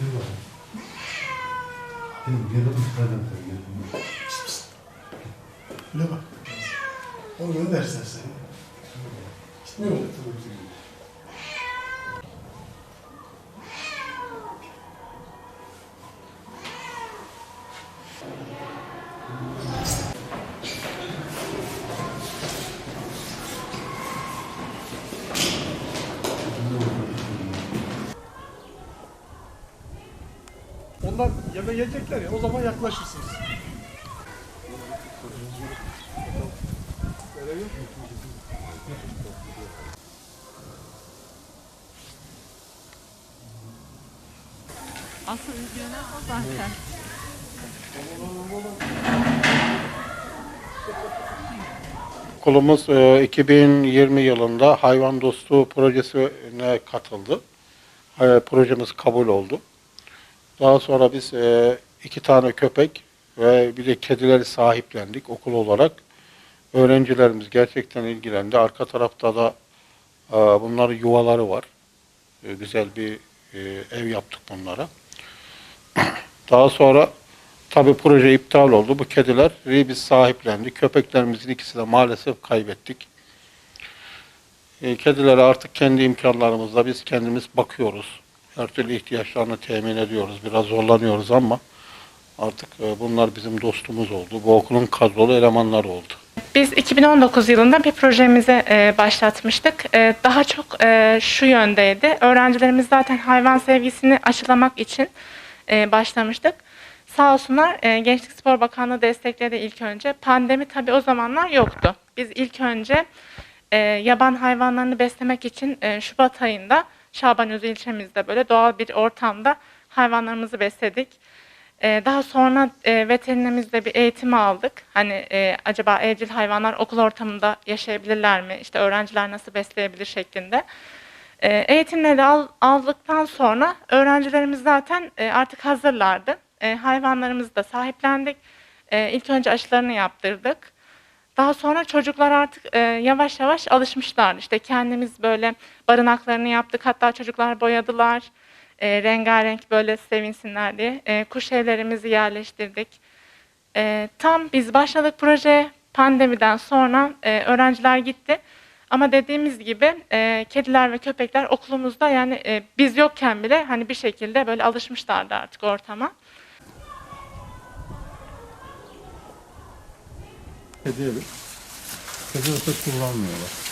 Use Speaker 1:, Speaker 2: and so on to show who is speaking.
Speaker 1: Gel bakalım. Gel, gel oğlum çıkaracağım seni. Gel.
Speaker 2: Öyle bak. Onu göndersen sen. Ne oldu? Onlar yeme yiyecekler ya o zaman yaklaşırsınız.
Speaker 3: Asıl üzgünler o zaten.
Speaker 4: Okulumuz e, 2020 yılında hayvan dostu projesine katıldı. E, Projemiz kabul oldu. Daha sonra biz e, iki tane köpek ve bir de kedileri sahiplendik okul olarak. Öğrencilerimiz gerçekten ilgilendi. Arka tarafta da e, bunların yuvaları var. E, Güzel bir e, ev yaptık bunlara. Daha sonra tabii proje iptal oldu. Bu kedileri biz sahiplendik. Köpeklerimizin ikisi de maalesef kaybettik. E, kedilere artık kendi imkanlarımızla biz kendimiz bakıyoruz. Her türlü ihtiyaçlarını temin ediyoruz. Biraz zorlanıyoruz ama artık e, bunlar bizim dostumuz oldu. Bu okulun kadrolu elemanları oldu.
Speaker 5: Biz 2019 yılında bir projemize başlatmıştık. E, daha çok e, şu yöndeydi. Öğrencilerimiz zaten hayvan sevgisini aşılamak için başlamıştık. Sağ olsunlar Gençlik Spor Bakanlığı destekledi ilk önce. Pandemi tabii o zamanlar yoktu. Biz ilk önce yaban hayvanlarını beslemek için Şubat ayında Şabanözü ilçemizde böyle doğal bir ortamda hayvanlarımızı besledik. Ee, daha sonra e, veterinerimizde bir eğitim aldık. Hani e, acaba evcil hayvanlar okul ortamında yaşayabilirler mi? İşte öğrenciler nasıl besleyebilir şeklinde. E, eğitimleri al- aldıktan sonra öğrencilerimiz zaten e, artık hazırlardı. E, hayvanlarımızı da sahiplendik. E, ilk önce aşılarını yaptırdık. Daha sonra çocuklar artık e, yavaş yavaş alışmışlar. İşte kendimiz böyle barınaklarını yaptık. Hatta çocuklar boyadılar. E, rengarenk böyle sevinsinler diye. E, kuş evlerimizi yerleştirdik. E, tam biz başladık projeye. Pandemiden sonra e, öğrenciler gitti. Ama dediğimiz gibi e, kediler ve köpekler okulumuzda yani e, biz yokken bile hani bir şekilde böyle alışmışlardı artık ortama.
Speaker 1: Kedi evi. Kedi öpek kullanmıyorlar.